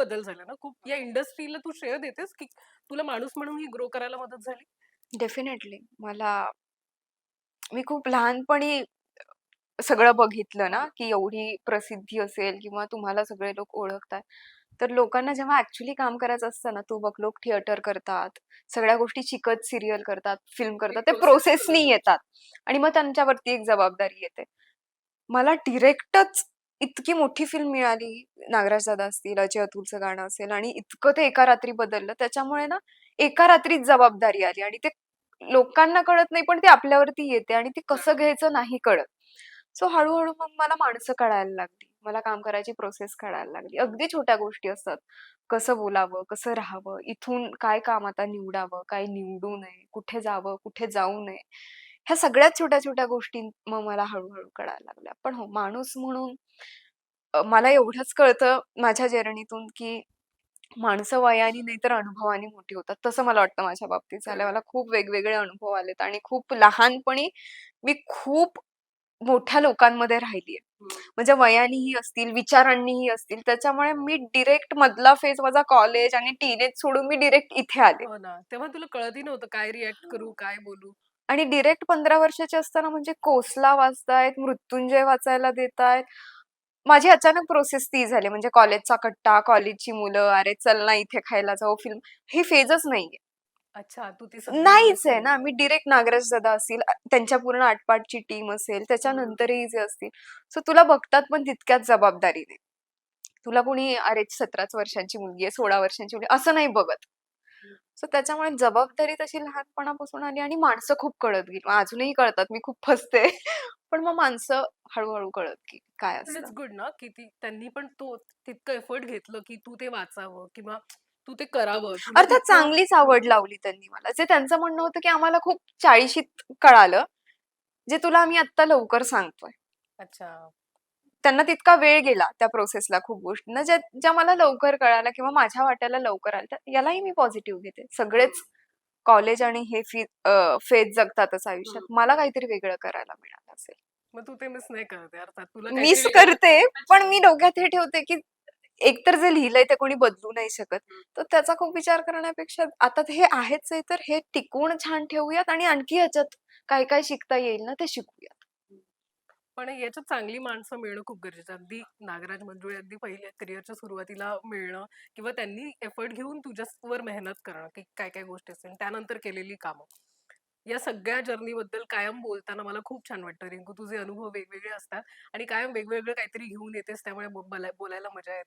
बदल झाला ना. खूप या इंडस्ट्रीला तू श्रेय देतेस की तुला माणूस म्हणून ही ग्रो करायला मदत झाली? डेफिनेटली. मला मी खूप लहानपणी सगळं बघितलं ना की एवढी प्रसिद्धी असेल किंवा तुम्हाला सगळे लोक ओळखतात. तर लोकांना जेव्हा ऍक्च्युली काम करायचं असतं ना तू बघ लोक थिएटर करतात सगळ्या गोष्टी शिकत सिरियल करतात फिल्म करतात ते प्रोसेसनी येतात. आणि मग त्यांच्यावरती एक जबाबदारी येते. मला डिरेक्टच इतकी मोठी फिल्म मिळाली नागराज दादा असतील अजय अतुलचं गाणं असेल आणि इतकं ते एका रात्री बदललं त्याच्यामुळे ना एका रात्रीच जबाबदारी आली आणि ते लोकांना कळत नाही पण ते आपल्यावरती येते आणि ते कसं घ्यायचं नाही कळत. सो हळूहळू मग मला माणसं कळायला लागली. मला काम करायची प्रोसेस कळायला लागली. अगदी छोट्या गोष्टी असतात. कसं बोलावं कसं राहावं इथून काय काम आता निवडावं काय निवडू नये कुठे जावं कुठे जाऊ नये ह्या सगळ्यात छोट्या छोट्या गोष्टी मग मला हळूहळू कळायला लागल्या. पण हो माणूस म्हणून अ, मला एवढंच कळतं माझ्या जर्नीतून की माणसं वयाने नाही तर अनुभवाने मोठी होतात. तसं मला वाटतं माझ्या बाबतीत झालं. मला खूप वेगवेगळे अनुभव आलेत आणि खूप लहानपणी मी खूप मोठ्या लोकांमध्ये राहिली म्हणजे वयानेही असतील विचारांनीही असतील त्याच्यामुळे मी डिरेक्ट मधला फेज माझा कॉलेज आणि टीनेज सोडून मी डिरेक्ट इथे आले. हो ना. तेव्हा तुला कळतही नव्हतं काय रिॲक्ट करू काय बोलू. आणि डिरेक्ट पंधरा वर्षाचे असताना म्हणजे कोसला वाचतायत मृत्युंजय वाचायला देतायत. माझी अचानक प्रोसेस ती झाली. म्हणजे कॉलेजचा कट्टा कॉलेजची मुलं अरे चल ना इथे खायला जाऊ फिल्म ही फेजच नाहीये. अच्छा तू ती नाहीच आहे ना. मी डिरेक्ट नागराज दादा असतील अ- त्यांच्या पूर्ण आटपाटची टीम असेल त्याच्यानंतरही जे असतील. सो तुला बघतात पण तितक्याच जबाबदारीने. तुला कोणी अरे सतराच वर्षांची मुलगी आहे सोळा वर्षांची मुलगी असं नाही बघत. सो त्याच्यामुळे जबाबदारी तशी लहानपणापासून आली आणि माणसं खूप कळत गेली. अजूनही कळतात मी खूप फसते. पण मग माणसं हळूहळू कळत की काय इट्स असतं. गुड ना की ती त्यांनी पण तो तितकं एफर्ट घेतलं की तू ते वाचावं किंवा तू ते करावं. तुला अर्थात चांगलीच आवड लावली त्यांनी मला. जे त्यांचं म्हणणं होतं की आम्हाला खूप चाळीशीत कळालं जे तुला आम्ही आत्ता लवकर सांगतोय. अच्छा. त्यांना तितका वेळ गेला त्या प्रोसेसला खूप गोष्टींना ज्या ज्या मला लवकर कळाल्या किंवा माझ्या वाट्याला लवकर आल्या तर यालाही मी पॉझिटिव्ह घेते. सगळेच कॉलेज आणि हे फी फेज जगतातच आयुष्यात. मला काहीतरी वेगळं करायला मिळालं असेल. मग तू ते मिस नाही करते अर्थात. तुला मिस करते पण मी डोक्यात हे ठेवते की एकतर जे लिहिलंय ते कोणी बदलू नाही शकत. तर त्याचा खूप विचार करण्यापेक्षा आता हे आहेच आहे तर हे टिकवून छान ठेवूयात आणि आणखी ह्याच्यात काय काय शिकता येईल ना ते शिकूयात. पण याच्यात चांगली माणसं मिळणं खूप गरजेचं आहे. अगदी नागराज मंजुळे अगदी पहिल्या करिअरच्या सुरुवातीला मिळणं किंवा त्यांनी एफर्ट घेऊन तुझ्यावर मेहनत करणं की काय काय गोष्टी असतील त्यानंतर केलेली कामं. या सगळ्या जर्नी बद्दल कायम बोलताना मला खूप छान वाटतं. रिंकू तुझे अनुभव वेगवेगळे असतात आणि कायम वेगवेगळं काहीतरी घेऊन येतेस त्यामुळे बो- बोलायला मजा येते.